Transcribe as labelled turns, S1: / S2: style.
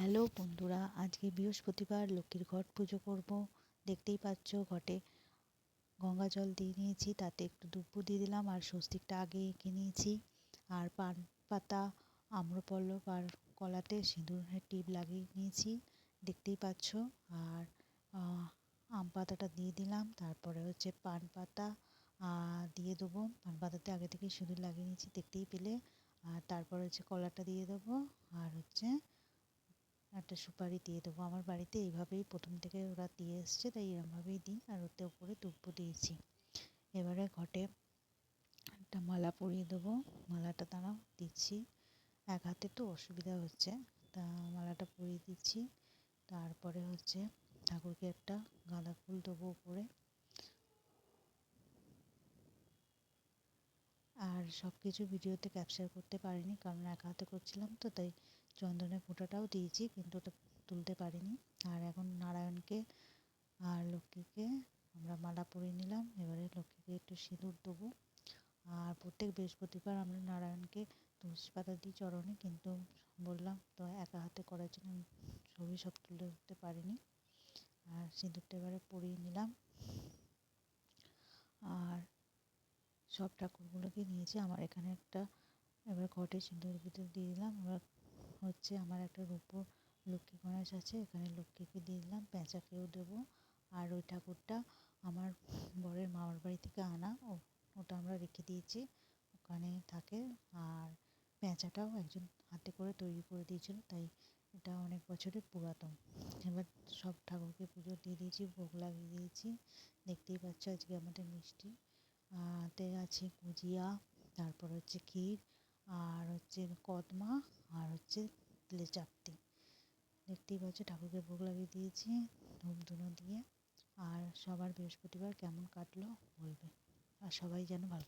S1: Hello বন্ধুরা, আজকে বৃহস্পতিবার লক্ষ্মীর ঘট পুজো করব। দেখতেই পাচ্ছ ঘটে গঙ্গা জল দিয়ে নিয়েছি, তাতে একটু দুব্বু দিয়ে দিলাম আর স্বস্তিকটা আগে এঁকে নিয়েছি। আর পান পাতা, আম্রপল্লব আর কলাতে সিঁদুরের টিপ লাগিয়ে নিয়েছি, দেখতেই পাচ্ছ। আর আম পাতাটা দিয়ে দিলাম, তারপরে হচ্ছে পান পাতা দিয়ে দেবো। পান পাতাতে আগে থেকে সিঁদুর লাগিয়ে নিয়েছি, দেখতেই পেলে। আর তারপরে হচ্ছে কলাটা দিয়ে দেবো। আর হচ্ছে একটা সুপারি দিয়ে দেবো। আমার বাড়িতে এইভাবেই প্রথম থেকে ওরা দিয়ে এসছে, তাই এরমভাবেই দিই আর ওতে ওপরে দুব্বো দিয়েছি। এবারে ঘটে একটা মালা পরিয়ে দেবো। মালাটা দাঁড়াও, দিচ্ছি। এক হাতে তো অসুবিধা হচ্ছে, তা মালাটা পরিয়ে দিচ্ছি। তারপরে হচ্ছে ঠাকুরকে একটা গাঁদা ফুল দেবো উপরে। আর সব কিছু ভিডিওতে ক্যাপচার করতে পারিনি, কারণ এক হাতে করছিলাম তো, তাই চন্দনের ফোঁটাটাও দিয়েছি, কিন্তু ওটা তুলতে পারিনি। আর এখন নারায়ণকে আর লক্ষ্মীকে আমরা মালা পরিয়ে নিলাম। এবারে লক্ষ্মীকে একটু সিঁদুর দেবো। আর প্রত্যেক বৃহস্পতিবার আমরা নারায়ণকে তুলসী পাতা দিই চরণে কিন্তু বললাম তো একা হাতে করার জন্য ছবি সব তুলে উঠতে পারিনি। আর সিঁদুরটা এবারে পরিয়ে নিলাম। আর সব ঠাকুরগুলোকে নিয়েছি। আমার এখানে একটা এবার ঘটে সিঁদুর ভিতরে দিয়ে দিলাম। এবার হচ্ছে আমার একটা রূপোর লক্ষ্মী গণেশ আছে, এখানে লক্ষ্মীকে দিয়ে দিলাম পেঁচাকেও দেবো। আর ওই ঠাকুরটা আমার বরের মামার বাড়ি থেকে আনা, ও, ওটা আমরা রেখে দিয়েছি, ওখানে থাকে। আর পেঁচাটাও একজন হাতে করে তৈরি করে দিয়েছিল, তাই এটা অনেক বছরের পুরাতন। এবার সব ঠাকুরকে পুজো দিয়ে দিয়েছি, ভোগ লাগিয়ে দিয়েছি। দেখতেই পাচ্ছ আজকে আমাদের মিষ্টি। তে আছে গুজিয়া, তারপর হচ্ছে ক্ষীর, আর হচ্ছে কদমা, আর হচ্ছে তেলে চাপতি দেখতেই পাচ্ছ, ঠাকুরকে ভোগ লাগিয়ে দিয়েছি ধূপ ধুনো দিয়ে। আর সবার বৃহস্পতিবার কেমন কাটলো বলবে। আর সবাই যেন ভালো